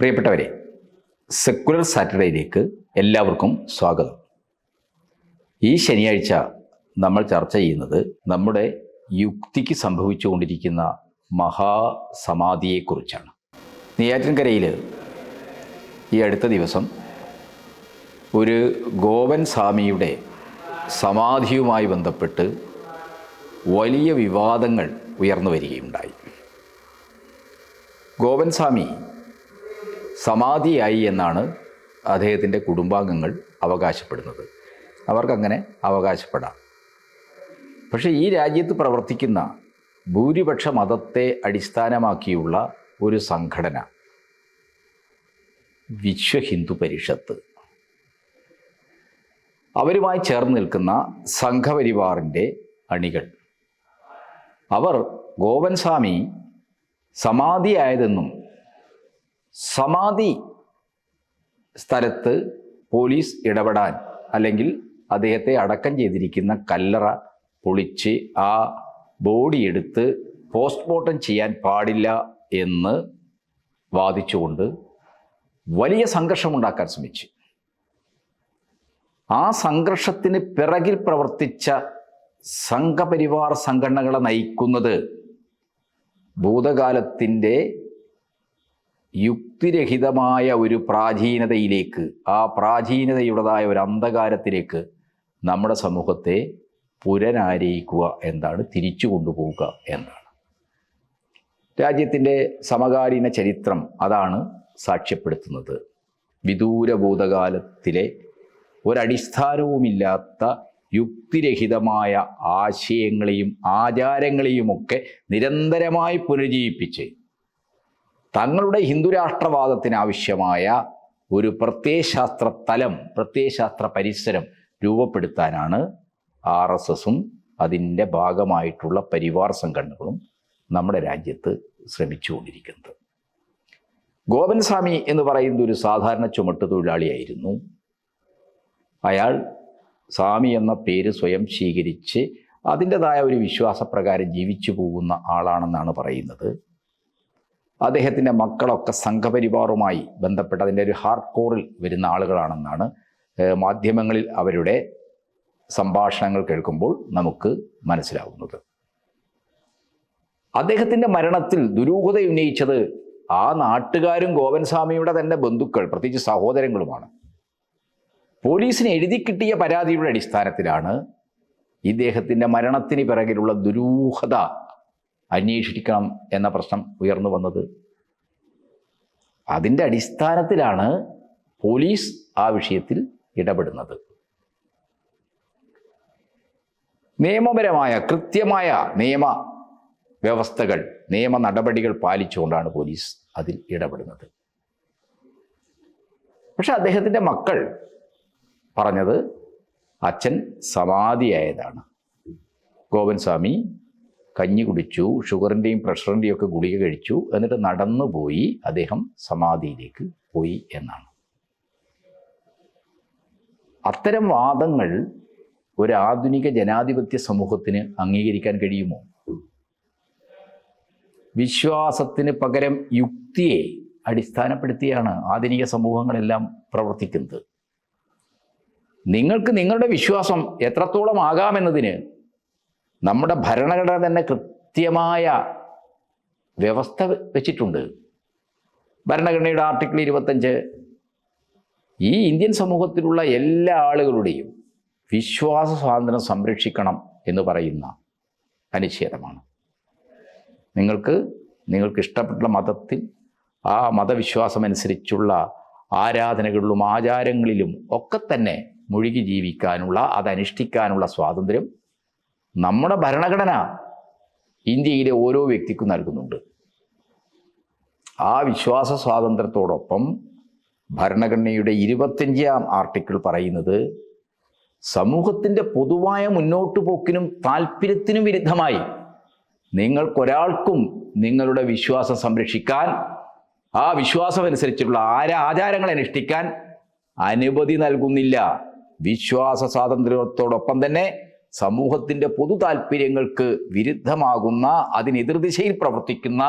പ്രിയപ്പെട്ടവരെ സെക്കുലർ സാറ്റർഡേയിലേക്ക് എല്ലാവർക്കും സ്വാഗതം. ഈ ശനിയാഴ്ച നമ്മൾ ചർച്ച ചെയ്യുന്നത് നമ്മുടെ യുക്തിക്ക് സംഭവിച്ചുകൊണ്ടിരിക്കുന്ന മഹാസമാധിയെക്കുറിച്ചാണ്. നെയ്യാറ്റിൻകരയിൽ ഈ അടുത്ത ദിവസം ഒരു ഗോവൻ സ്വാമിയുടെ സമാധിയുമായി ബന്ധപ്പെട്ട് വലിയ വിവാദങ്ങൾ ഉയർന്നു വരികയുണ്ടായി. ഗോവൻ സ്വാമി സമാധിയായി എന്നാണ് അദ്ദേഹത്തിന്റെ കുടുംബാംഗങ്ങൾ അവകാശപ്പെടുന്നത്. അവർക്കങ്ങനെ അവകാശപ്പെടാം. പക്ഷേ ഈ രാജ്യത്ത് പ്രവർത്തിക്കുന്ന ഭൂരിപക്ഷ മതത്തെ അടിസ്ഥാനമാക്കിയുള്ള ഒരു സംഘടന വിശ്വ ഹിന്ദു പരിഷത്ത്. അവരുമായി ചേർന്ന് നിൽക്കുന്ന സംഘപരിവാറിന്റെ അണികൾ. അവർ ഗോവൻ സ്വാമി സമാധിയായതെന്നും സമാധി സ്ഥലത്ത് പോലീസ് ഇടപെടാൻ അല്ലെങ്കിൽ അദ്ദേഹത്തെ അടക്കം ചെയ്തിരിക്കുന്ന കല്ലറ പൊളിച്ച് ആ ബോഡി എടുത്ത് പോസ്റ്റ്മോർട്ടം ചെയ്യാൻ പാടില്ല എന്ന് വാദിച്ചുകൊണ്ട് വലിയ സംഘർഷമുണ്ടാക്കാൻ ശ്രമിച്ചു. ആ സംഘർഷത്തിന് പിറകിൽ പ്രവർത്തിച്ച സംഘപരിവാർ സംഘടനകളെ നയിക്കുന്നത് ഭൂതകാലത്തിന്റെ യുക്തിരഹിതമായ ഒരു പ്രാചീനതയിലേക്ക് ആ പ്രാചീനതയുടേതായ ഒരു അന്ധകാരത്തിലേക്ക് നമ്മുടെ സമൂഹത്തെ പുരനാരയിക്കുക എന്താണ് തിരിച്ചു കൊണ്ടുപോവുക എന്നാണ്. രാജ്യത്തിന്റെ സമകാലീന ചരിത്രം അതാണ് സാക്ഷ്യപ്പെടുത്തുന്നത്. വിദൂര ഭൂതകാലത്തിലെ ഒരടിസ്ഥാനവുമില്ലാത്ത യുക്തിരഹിതമായ ആശയങ്ങളെയും ആചാരങ്ങളെയുമൊക്കെ നിരന്തരമായി പുനരുജ്ജീവിപ്പിച്ച് തങ്ങളുടെ ഹിന്ദുരാഷ്ട്രവാദത്തിന് ആവശ്യമായ ഒരു പ്രത്യയശാസ്ത്ര തലം പ്രത്യയശാസ്ത്ര പരിസരം രൂപപ്പെടുത്താനാണ് ആർ എസ് എസും അതിന്റെ ഭാഗമായിട്ടുള്ള പരിവാർ സംഘടനകളും നമ്മുടെ രാജ്യത്ത് ശ്രമിച്ചുകൊണ്ടിരിക്കുന്നത്. ഗോപൻസ്വാമി എന്ന് പറയുന്ന ഒരു സാധാരണ ചുമട്ട് തൊഴിലാളിയായിരുന്നു. അയാൾ സ്വാമി എന്ന പേര് സ്വയം സ്വീകരിച്ച് അതിന്റെതായ ഒരു വിശ്വാസപ്രകാരം ജീവിച്ചു പോകുന്ന ആളാണെന്നാണ് പറയുന്നത്. അദ്ദേഹത്തിന്റെ മക്കളൊക്കെ സംഘപരിവാറുമായി ബന്ധപ്പെട്ട് അതിന്റെ ഒരു ഹാർഡ് കോറിൽ വരുന്ന ആളുകളാണെന്നാണ് മാധ്യമങ്ങളിൽ അവരുടെ സംഭാഷണങ്ങൾ കേൾക്കുമ്പോൾ നമുക്ക് മനസ്സിലാവുന്നത്. അദ്ദേഹത്തിന്റെ മരണത്തിൽ ദുരൂഹത ഉന്നയിച്ചത് ആ നാട്ടുകാരും ഗോവൻ സ്വാമിയുടെ തന്നെ ബന്ധുക്കൾ പ്രത്യേകിച്ച് സഹോദരങ്ങളുമാണ്. പോലീസിന് എഴുതി കിട്ടിയ പരാതിയുടെ അടിസ്ഥാനത്തിലാണ് ഇദ്ദേഹത്തിന്റെ മരണത്തിന് പിറകിലുള്ള ദുരൂഹത അന്വേഷിക്കണം എന്ന പ്രശ്നം ഉയർന്നു വന്നത്. അതിന്റെ അടിസ്ഥാനത്തിലാണ് പോലീസ് ആ വിഷയത്തിൽ ഇടപെടുന്നത്. നിയമപരമായ കൃത്യമായ നിയമ വ്യവസ്ഥകൾ നിയമ നടപടികൾ പാലിച്ചുകൊണ്ടാണ് പോലീസ് അതിൽ ഇടപെടുന്നത്. പക്ഷെ അദ്ദേഹത്തിന്റെ മക്കൾ പറഞ്ഞത് അച്ഛൻ സമാധിയായതാണ്. ഗോപൻ സ്വാമി കഞ്ഞി കുടിച്ചു ഷുഗറിന്റെയും പ്രഷറിന്റെയും ഒക്കെ ഗുളിക കഴിച്ചു എന്നിട്ട് നടന്നു പോയി അദ്ദേഹം സമാധിയിലേക്ക് പോയി എന്നാണ്. അത്തരം വാദങ്ങൾ ഒരു ആധുനിക ജനാധിപത്യ സമൂഹത്തിന് അംഗീകരിക്കാൻ കഴിയുമോ? വിശ്വാസത്തിന് പകരം യുക്തിയെ അടിസ്ഥാനപ്പെടുത്തിയാണ് ആധുനിക സമൂഹങ്ങളെല്ലാം പ്രവർത്തിക്കുന്നത്. നിങ്ങൾക്ക് നിങ്ങളുടെ വിശ്വാസം എത്രത്തോളം ആകാമെന്നതിന് നമ്മുടെ ഭരണഘടന തന്നെ കൃത്യമായ വ്യവസ്ഥ വെച്ചിട്ടുണ്ട്. ഭരണഘടനയുടെ ആർട്ടിക്കിൾ ഇരുപത്തഞ്ച്. ഈ ഇന്ത്യൻ സമൂഹത്തിലുള്ള എല്ലാ ആളുകളുടെയും വിശ്വാസ സ്വാതന്ത്ര്യം സംരക്ഷിക്കണം എന്ന് പറയുന്ന അനുച്ഛേദമാണ്. നിങ്ങൾക്ക് നിങ്ങൾക്ക് ഇഷ്ടപ്പെട്ട മതത്തിൽ ആ മതവിശ്വാസം അനുസരിച്ചുള്ള ആരാധനകളിലും ആചാരങ്ങളിലും ഒക്കെ തന്നെ മുഴുകി ജീവിക്കാനുള്ള അതനുഷ്ഠിക്കാനുള്ള സ്വാതന്ത്ര്യം നമ്മുടെ ഭരണഘടന ഇന്ത്യയിലെ ഓരോ വ്യക്തിക്കും നൽകുന്നുണ്ട്. ആ വിശ്വാസ സ്വാതന്ത്ര്യത്തോടൊപ്പം ഭരണഘടനയുടെ ഇരുപത്തഞ്ചാം ആർട്ടിക്കിൾ പറയുന്നത് സമൂഹത്തിന്റെ പൊതുവായ മുന്നോട്ടു പോക്കിനും താല്പര്യത്തിനും വിരുദ്ധമായി നിങ്ങൾക്കൊരാൾക്കും നിങ്ങളുടെ വിശ്വാസം സംരക്ഷിക്കാൻ ആ വിശ്വാസമനുസരിച്ചുള്ള ആര ആചാരങ്ങൾ അനുഷ്ഠിക്കാൻ അനുമതി നൽകുന്നില്ല. വിശ്വാസ സ്വാതന്ത്ര്യത്തോടൊപ്പം തന്നെ സമൂഹത്തിന്റെ പൊതു താല്പര്യങ്ങൾക്ക് വിരുദ്ധമാകുന്ന അതിനെതിർദിശയിൽ പ്രവർത്തിക്കുന്ന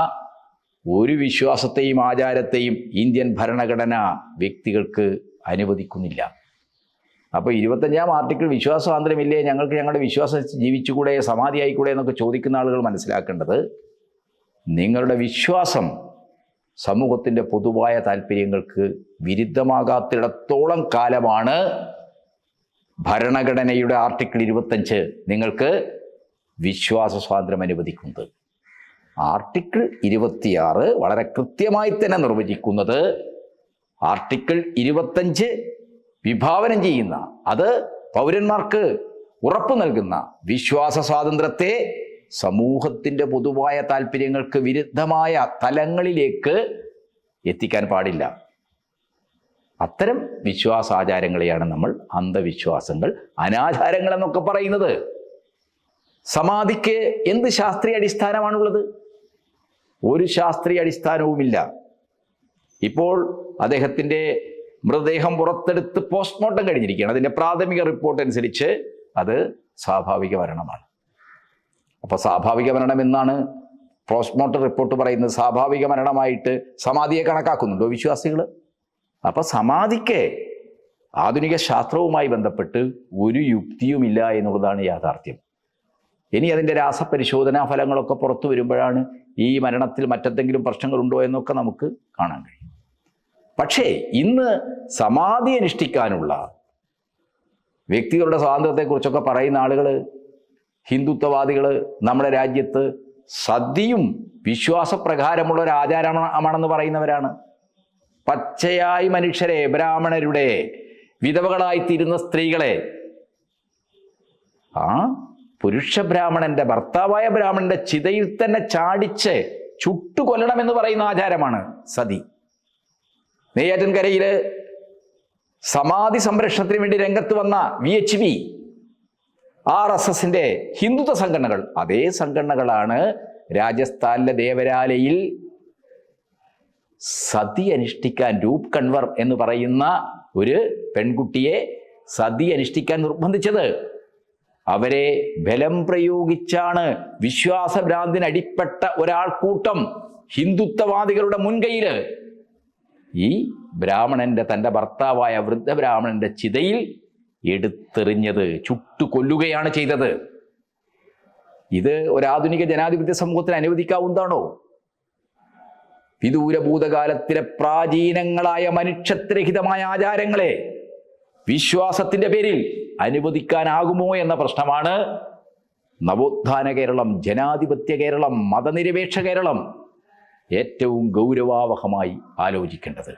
ഒരു വിശ്വാസത്തെയും ആചാരത്തെയും ഇന്ത്യൻ ഭരണഘടന വ്യക്തികൾക്ക് അനുവദിക്കുന്നില്ല. അപ്പോൾ ഇരുപത്തഞ്ചാം ആർട്ടിക്കിൾ വിശ്വാസ സ്വാതന്ത്ര്യമില്ലേ ഞങ്ങൾക്ക് ഞങ്ങളുടെ വിശ്വാസം ജീവിച്ചുകൂടെ സമാധി ആയിക്കൂടെ എന്നൊക്കെ ചോദിക്കുന്ന ആളുകൾ മനസ്സിലാക്കേണ്ടത് നിങ്ങളുടെ വിശ്വാസം സമൂഹത്തിന്റെ പൊതുവായ താല്പര്യങ്ങൾക്ക് വിരുദ്ധമാകാത്തിടത്തോളം കാലമാണ് ഭരണഘടനയുടെ ആർട്ടിക്കിൾ ഇരുപത്തഞ്ച് നിങ്ങൾക്ക് വിശ്വാസ സ്വാതന്ത്ര്യം അനുവദിക്കുന്നത്. ആർട്ടിക്കിൾ ഇരുപത്തിയാറ് വളരെ കൃത്യമായി തന്നെ നിർവചിക്കുന്നത് ആർട്ടിക്കിൾ ഇരുപത്തഞ്ച് വിഭാവനം ചെയ്യുന്ന അത് പൗരന്മാർക്ക് ഉറപ്പു നൽകുന്ന വിശ്വാസ സ്വാതന്ത്ര്യത്തെ സമൂഹത്തിന്റെ പൊതുവായ താല്പര്യങ്ങൾക്ക് വിരുദ്ധമായ തലങ്ങളിലേക്ക് എത്തിക്കാൻ പാടില്ല. അത്തരം വിശ്വാസാചാരങ്ങളെയാണ് നമ്മൾ അന്ധവിശ്വാസങ്ങൾ അനാചാരങ്ങൾ എന്നൊക്കെ പറയുന്നത്. സമാധിക്ക് എന്ത് ശാസ്ത്രീയ അടിസ്ഥാനമാണുള്ളത്? ഒരു ശാസ്ത്രീയ അടിസ്ഥാനവുമില്ല. ഇപ്പോൾ അദ്ദേഹത്തിന്റെ മൃതദേഹം പുറത്തെടുത്ത് പോസ്റ്റ്മോർട്ടം കഴിഞ്ഞിരിക്കുകയാണ്. അതിന്റെ പ്രാഥമിക റിപ്പോർട്ട് അനുസരിച്ച് അത് സ്വാഭാവിക മരണമാണ്. അപ്പോൾ സ്വാഭാവിക മരണം എന്നാണ് പോസ്റ്റ്മോർട്ടം റിപ്പോർട്ട് പറയുന്നത്. സ്വാഭാവിക മരണമായിട്ട് സമാധിയെ കണക്കാക്കുന്നുണ്ടോ വിശ്വാസികൾ അപ്പോൾ സമാധിക്ക് ആധുനിക ശാസ്ത്രവുമായി ബന്ധപ്പെട്ട് ഒരു യുക്തിയുമില്ല എന്നുള്ളതാണ് യാഥാർത്ഥ്യം. ഇനി അതിന്റെ രാസപരിശോധനാ ഫലങ്ങളൊക്കെ പുറത്തു വരുമ്പോഴാണ് ഈ മരണത്തിൽ മറ്റെന്തെങ്കിലും പ്രശ്നങ്ങളുണ്ടോ എന്നൊക്കെ നമുക്ക് കാണാൻ കഴിയും. പക്ഷേ ഇന്ന് സമാധി അനുഷ്ഠിക്കാനുള്ള വ്യക്തികളുടെ സ്വാതന്ത്ര്യത്തെക്കുറിച്ചൊക്കെ പറയുന്ന ആളുകൾ ഹിന്ദുത്വവാദികൾ നമ്മുടെ രാജ്യത്ത് സദ്യയും വിശ്വാസപ്രകാരമുള്ള ഒരു ആചാരമാണെന്ന് പറയുന്നവരാണ്. പച്ചയായി മനുഷ്യരെ ബ്രാഹ്മണരുടെ വിധവകളായിത്തീരുന്ന സ്ത്രീകളെ. ആ പുരുഷ ബ്രാഹ്മണന്റെ ഭർത്താവായ ബ്രാഹ്മണന്റെ ചിതയിൽ തന്നെ ചാടിച്ച് ചുട്ടുകൊല്ലണമെന്ന് പറയുന്ന ആചാരമാണ് സതി. നെയ്യാറ്റൻകരയിൽ സമാധി സംരക്ഷണത്തിന് വേണ്ടി രംഗത്ത് വന്ന V H P R S എസിന്റെ ഹിന്ദുത്വ സംഘടനകൾ. അതേ സംഘടനകളാണ് രാജസ്ഥാനിലെ ദേവരാലയിൽ സതി അനുഷ്ഠിക്കാൻ രൂപ് കൺവർ എന്ന് പറയുന്ന ഒരു പെൺകുട്ടിയെ സതി അനുഷ്ഠിക്കാൻ നിർബന്ധിച്ചത്. അവരെ ബലം പ്രയോഗിച്ചാണ് വിശ്വാസഭ്രാന്തിനടിപ്പെട്ട ഒരാൾക്കൂട്ടം ഹിന്ദുത്വവാദികളുടെ മുൻകൈയിൽ ഈ ബ്രാഹ്മണന്റെ തന്റെ ഭർത്താവായ വൃദ്ധ ബ്രാഹ്മണന്റെ ചിതയിൽ എടുത്തെറിഞ്ഞത് ചുട്ടുകൊല്ലുകയാണ് ചെയ്തത്. ഇത് ഒരു ആധുനിക ജനാധിപത്യ സമൂഹത്തിന് അനുവദിക്കാവുന്നതാണോ? വിദൂര ഭൂതകാലത്തിലെ പ്രാചീനങ്ങളായ മനുഷ്യത്വരഹിതമായ ആചാരങ്ങളെ വിശ്വാസത്തിന്റെ പേരിൽ അനുവദിക്കാനാകുമോ എന്ന പ്രശ്നമാണ് നവോത്ഥാന കേരളം ജനാധിപത്യ കേരളം മതനിരപേക്ഷ കേരളം ഏറ്റവും ഗൗരവാവഹമായി ആലോചിക്കേണ്ടത്.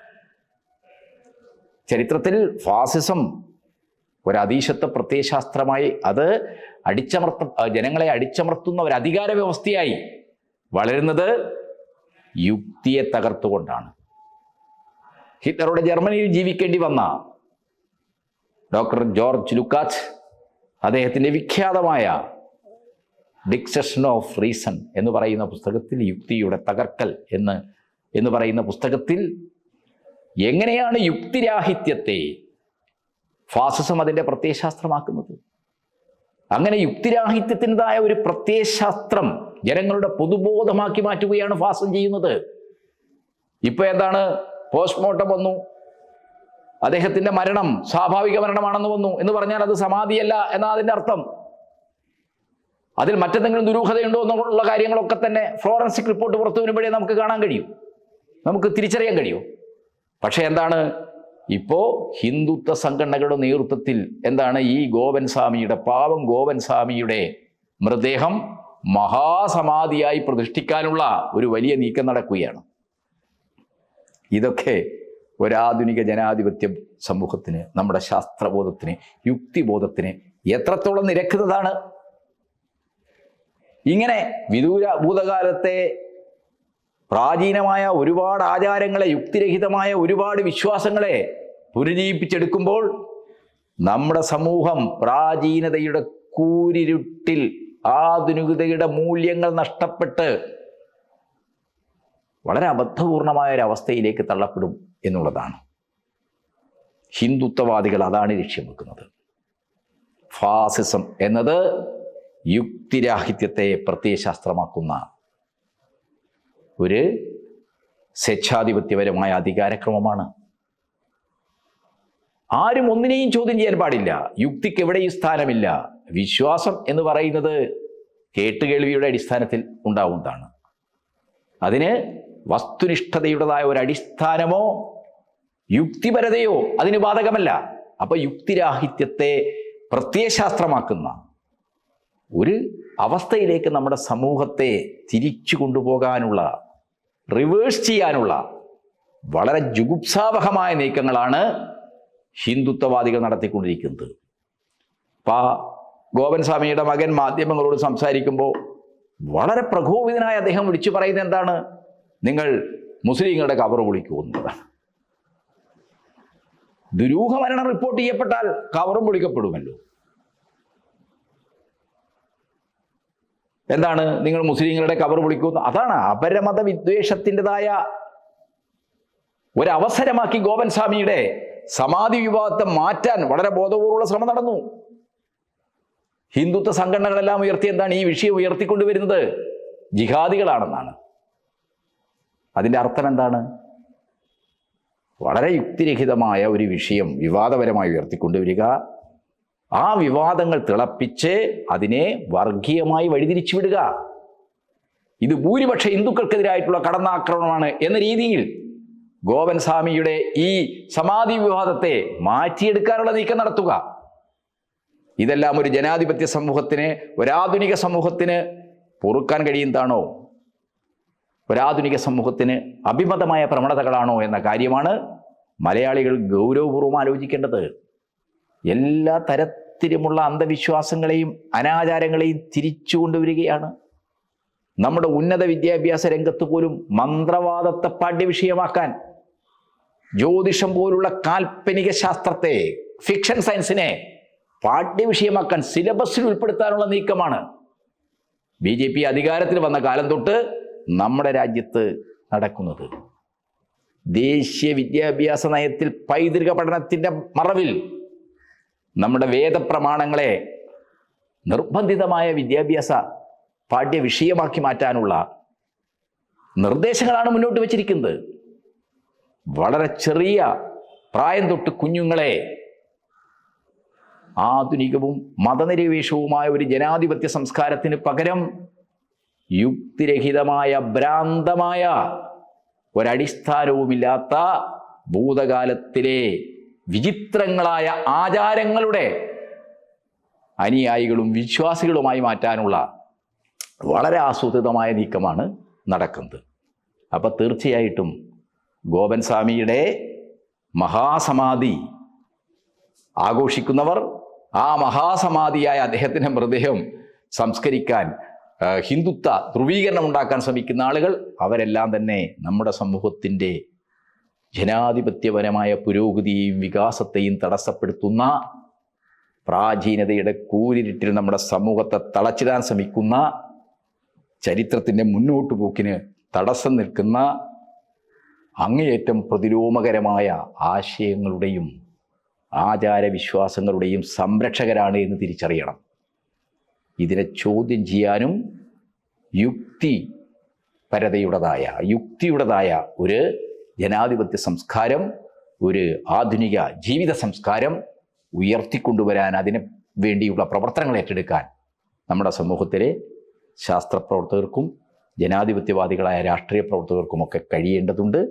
ചരിത്രത്തിൽ ഫാസിസം ഒരതീശത്വ പ്രത്യയശാസ്ത്രമായി അത് അടിച്ചമർത്ത ജനങ്ങളെ അടിച്ചമർത്തുന്ന ഒരു അധികാര വ്യവസ്ഥയായി വളരുന്നത് യുക്തിയെ തകർത്തുകൊണ്ടാണ്. ഹിറ്റ്ലറുടെ ജർമ്മനിയിൽ ജീവിക്കേണ്ടി വന്ന ഡോക്ടർ ജോർജ് ലുക്കാച്ച് അദ്ദേഹത്തിന്റെ വിഖ്യാതമായ ഡിക്സഷൻ ഓഫ് റീസൺ എന്ന് പറയുന്ന പുസ്തകത്തിൽ യുക്തിയുടെ തകർക്കൽ എന്ന് എന്ന് പറയുന്ന പുസ്തകത്തിൽ എങ്ങനെയാണ് യുക്തിരാഹിത്യത്തെ ഫാസിസം അതിന്റെ പ്രത്യയശാസ്ത്രമാക്കുന്നത്? അങ്ങനെ യുക്തിരാഹിത്യത്തിന്റെതായ ഒരു പ്രത്യയശാസ്ത്രം ജനങ്ങളുടെ പൊതുബോധമാക്കി മാറ്റുകയാണ് ഫാസം ചെയ്യുന്നത്. ഇപ്പൊ എന്താണ്? പോസ്റ്റ്മോർട്ടം വന്നു. അദ്ദേഹത്തിന്റെ മരണം സ്വാഭാവിക മരണമാണെന്ന് വന്നു. എന്ന് പറഞ്ഞാൽ അത് സമാധിയല്ല എന്നാ അതിന്റെ അർത്ഥം. അതിൽ മറ്റെന്തെങ്കിലും ദുരൂഹതയുണ്ടോ എന്നുള്ള കാര്യങ്ങളൊക്കെ തന്നെ ഫോറൻസിക് റിപ്പോർട്ട് പുറത്തു വരുമ്പോഴേ നമുക്ക് കാണാൻ കഴിയും. നമുക്ക് തിരിച്ചറിയാൻ കഴിയും. പക്ഷേ എന്താണ്? ഇപ്പോൾ ഹിന്ദുത്വ സംഘടനകളുടെ നേതൃത്വത്തിൽ എന്താണ് ഈ ഗോവൻ സ്വാമിയുടെ പാവം ഗോവൻ സ്വാമിയുടെ മൃതദേഹം മഹാസമാധിയായി പ്രതിഷ്ഠിക്കാനുള്ള ഒരു വലിയ നീക്കം നടക്കുകയാണ്. ഇതൊക്കെ ഒരാധുനിക ജനാധിപത്യ സമൂഹത്തിന് നമ്മുടെ ശാസ്ത്രബോധത്തിന് യുക്തിബോധത്തിന് എത്രത്തോളം നിരക്കുന്നതാണ്? ഇങ്ങനെ വിദൂര ഭൂതകാലത്തെ പ്രാചീനമായ ഒരുപാട് ആചാരങ്ങളെ യുക്തിരഹിതമായ ഒരുപാട് വിശ്വാസങ്ങളെ പുനരുജ്ജീവിപ്പിച്ചെടുക്കുമ്പോൾ നമ്മുടെ സമൂഹം പ്രാചീനതയുടെ കൂരിരുട്ടിൽ ആധുനികതയുടെ മൂല്യങ്ങൾ നഷ്ടപ്പെട്ട് വളരെ അബദ്ധപൂർണമായ ഒരു അവസ്ഥയിലേക്ക് തള്ളപ്പെടും എന്നുള്ളതാണ്. ഹിന്ദുത്വവാദികൾ അതാണ് ലക്ഷ്യം വെക്കുന്നത്. ഫാസിസം എന്നത് യുക്തിരാഹിത്യത്തെ പ്രത്യയശാസ്ത്രമാക്കുന്ന ഒരു സ്വേച്ഛാധിപത്യപരമായ അധികാരക്രമമാണ്. ആരും ഒന്നിനെയും ചോദ്യം ചെയ്യാൻ പാടില്ല. യുക്തിക്ക് എവിടെയും സ്ഥാനമില്ല? വിശ്വാസം എന്ന് പറയുന്നത് കേട്ടുകേൾവിയുടെ അടിസ്ഥാനത്തിൽ ഉണ്ടാവുന്നതാണ്. അതിന് വസ്തുനിഷ്ഠതയുടേതായ ഒരു അടിസ്ഥാനമോ യുക്തിപരതയോ അതിന് ബാധകമല്ല. അപ്പൊ യുക്തിരാഹിത്യത്തെ പ്രത്യയശാസ്ത്രമാക്കുന്ന ഒരു അവസ്ഥയിലേക്ക് നമ്മുടെ സമൂഹത്തെ തിരിച്ചു കൊണ്ടുപോകാനുള്ള റിവേഴ്സ് ചെയ്യാനുള്ള വളരെ ജുഗുപ്സാവഹമായ നീക്കങ്ങളാണ് ഹിന്ദുത്വവാദികൾ നടത്തിക്കൊണ്ടിരിക്കുന്നത്. അപ്പൊ ആ ഗോപൻ സ്വാമിയുടെ മകൻ മാധ്യമങ്ങളോട് സംസാരിക്കുമ്പോൾ വളരെ പ്രകോപിതനായ അദ്ദേഹം വിളിച്ചു പറയുന്നത് എന്താണ്? നിങ്ങൾ മുസ്ലിങ്ങളുടെ കബർ പൊളിക്കുമെന്നതാണ് ദുരൂഹ മരണം റിപ്പോർട്ട് ചെയ്യപ്പെട്ടാൽ കവറും പൊളിക്കപ്പെടുമല്ലോ. എന്താണ്? നിങ്ങൾ മുസ്ലിങ്ങളുടെ കവർ പൊളിക്കുന്നു അതാണ് അപരമത വിദ്വേഷത്തിന്റെതായ ഒരവസരമാക്കി ഗോപൻ സ്വാമിയുടെ സമാധി വിവാദത്തെ മാറ്റാൻ വളരെ ബോധപൂർവമുള്ള ശ്രമം നടന്നു. ഹിന്ദുത്വ സംഘടനകളെല്ലാം ഉയർത്തി എന്താണ് ഈ വിഷയം ഉയർത്തിക്കൊണ്ടുവരുന്നത്? ജിഹാദികളാണെന്നാണ്. അതിന്റെ അർത്ഥം എന്താണ്? വളരെ യുക്തിരഹിതമായ ഒരു വിഷയം വിവാദപരമായി ഉയർത്തിക്കൊണ്ടുവരിക. ആ വിവാദങ്ങൾ തിളപ്പിച്ച് അതിനെ വർഗീയമായി വഴിതിരിച്ചു വിടുക ഇത് ഭൂരിപക്ഷ ഹിന്ദുക്കൾക്കെതിരായിട്ടുള്ള കടന്നാക്രമണമാണ് എന്ന രീതിയിൽ ഗോവൻ സ്വാമിയുടെ ഈ സമാധി വിവാദത്തെ മാറ്റിയെടുക്കാനുള്ള നീക്കം നടത്തുക. ഇതെല്ലാം ഒരു ജനാധിപത്യ സമൂഹത്തിന് ഒരാധുനിക സമൂഹത്തിന് പൊറുക്കാൻ കഴിയുന്നതാണോ? ഒരാധുനിക സമൂഹത്തിന് അഭിമതമായ പ്രവണതകളാണോ എന്ന കാര്യമാണ് മലയാളികൾ ഗൗരവപൂർവം ആലോചിക്കേണ്ടത്. എല്ലാ തരത്തിലുമുള്ള അന്ധവിശ്വാസങ്ങളെയും അനാചാരങ്ങളെയും തിരിച്ചു കൊണ്ടുവരികയാണ്. നമ്മുടെ ഉന്നത വിദ്യാഭ്യാസ രംഗത്ത് പോലും മന്ത്രവാദത്തെ പാഠ്യവിഷയമാക്കാൻ ജ്യോതിഷം പോലുള്ള കാൽപ്പനിക ശാസ്ത്രത്തെ ഫിക്ഷൻ സയൻസിനെ പാഠ്യവിഷയമാക്കാൻ സിലബസിൽ ഉൾപ്പെടുത്താനുള്ള നീക്കമാണ്. ബി ജെ പി അധികാരത്തിൽ വന്ന കാലം തൊട്ട് നമ്മുടെ രാജ്യത്ത് നടക്കുന്നത്. ദേശീയ വിദ്യാഭ്യാസ നയത്തിൽ പൈതൃക പഠനത്തിന്റെ മറവിൽ നമ്മുടെ വേദപ്രമാണങ്ങളെ നിർബന്ധിതമായ വിദ്യാഭ്യാസ പാഠ്യവിഷയമാക്കി മാറ്റാനുള്ള നിർദ്ദേശങ്ങളാണ് മുന്നോട്ട് വച്ചിരിക്കുന്നത്. വളരെ ചെറിയ പ്രായം തൊട്ട് കുഞ്ഞുങ്ങളെ ആധുനികവും മതനിരപേക്ഷവുമായ ഒരു ജനാധിപത്യ സംസ്കാരത്തിന് പകരം യുക്തിരഹിതമായ ഭ്രാന്തമായ ഒരടിസ്ഥാനവുമില്ലാത്ത ഭൂതകാലത്തിലെ വിചിത്രങ്ങളായ ആചാരങ്ങളുടെ അനുയായികളും വിശ്വാസികളുമായി മാറ്റാനുള്ള വളരെ ആസൂത്രിതമായ നീക്കമാണ് നടക്കുന്നത്. അപ്പം തീർച്ചയായിട്ടും ഗോപൻ സ്വാമിയുടെ മഹാസമാധി ആഘോഷിക്കുന്നവർ ആ മഹാസമാധിയായ അദ്ദേഹത്തിന്റെ മൃതദേഹം സംസ്കരിക്കാൻ ഹിന്ദുത്വ ധ്രുവീകരണം ഉണ്ടാക്കാൻ ശ്രമിക്കുന്ന ആളുകൾ അവരെല്ലാം തന്നെ നമ്മുടെ സമൂഹത്തിന്റെ ജനാധിപത്യപരമായ പുരോഗതിയെയും വികാസത്തെയും തടസ്സപ്പെടുത്തുന്ന പ്രാചീനതയുടെ കൂരിരുട്ടിൽ നമ്മുടെ സമൂഹത്തെ തളച്ചിടാൻ ശ്രമിക്കുന്ന ചരിത്രത്തിന്റെ മുന്നോട്ട് പോക്കിന് തടസ്സം നിൽക്കുന്ന അങ്ങേയറ്റം പ്രതിരോമകരമായ ആശയങ്ങളുടെയും ആചാരവിശ്വാസങ്ങളുടെയും സംരക്ഷകരാണ് എന്ന് തിരിച്ചറിയണം. ഇതിനെ ചോദ്യം ചെയ്യാനും യുക്തി പരതയുടേതായ യുക്തിയുടേതായ ഒരു ജനാധിപത്യ സംസ്കാരം ഒരു ആധുനിക ജീവിത സംസ്കാരം ഉയർത്തിക്കൊണ്ടുവരാൻ അതിന് വേണ്ടിയുള്ള പ്രവർത്തനങ്ങൾ ഏറ്റെടുക്കാൻ നമ്മുടെ സമൂഹത്തിലെ ശാസ്ത്രപ്രവർത്തകർക്കും ജനാധിപത്യവാദികളായ രാഷ്ട്രീയ പ്രവർത്തകർക്കുമൊക്കെ കഴിയേണ്ടതുണ്ട്.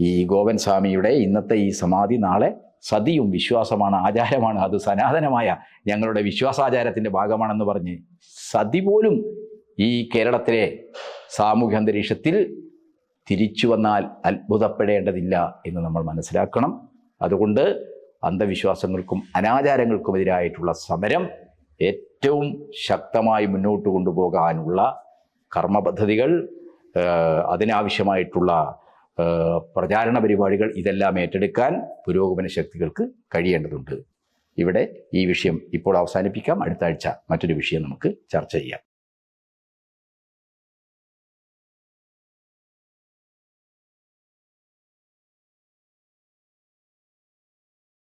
ഈ ഗോവൻ സ്വാമിയുടെ ഇന്നത്തെ ഈ സമാധി നാളെ സതിയും വിശ്വാസമാണ് ആചാരമാണ്. അത് സനാതനമായ ഞങ്ങളുടെ വിശ്വാസാചാരത്തിന്റെ ഭാഗമാണെന്ന് പറഞ്ഞ് സതി പോലും ഈ കേരളത്തിലെ സാമൂഹ്യ അന്തരീക്ഷത്തിൽ തിരിച്ചു വന്നാൽ അത്ഭുതപ്പെടേണ്ടതില്ല എന്ന് നമ്മൾ മനസ്സിലാക്കണം. അതുകൊണ്ട് അന്ധവിശ്വാസങ്ങൾക്കും അനാചാരങ്ങൾക്കുമെതിരായിട്ടുള്ള സമരം ഏറ്റവും ശക്തമായി മുന്നോട്ട് കൊണ്ടുപോകാനുള്ള കർമ്മപദ്ധതികൾ അതിനാവശ്യമായിട്ടുള്ള പ്രചാരണ പരിപാടികൾ ഇതെല്ലാം ഏറ്റെടുക്കാൻ പുരോഗമന ശക്തികൾക്ക് കഴിയേണ്ടതുണ്ട്. ഇവിടെ ഈ വിഷയം ഇപ്പോൾ അവസാനിപ്പിക്കാം. അടുത്ത ആഴ്ച മറ്റൊരു വിഷയം നമുക്ക് ചർച്ച ചെയ്യാം.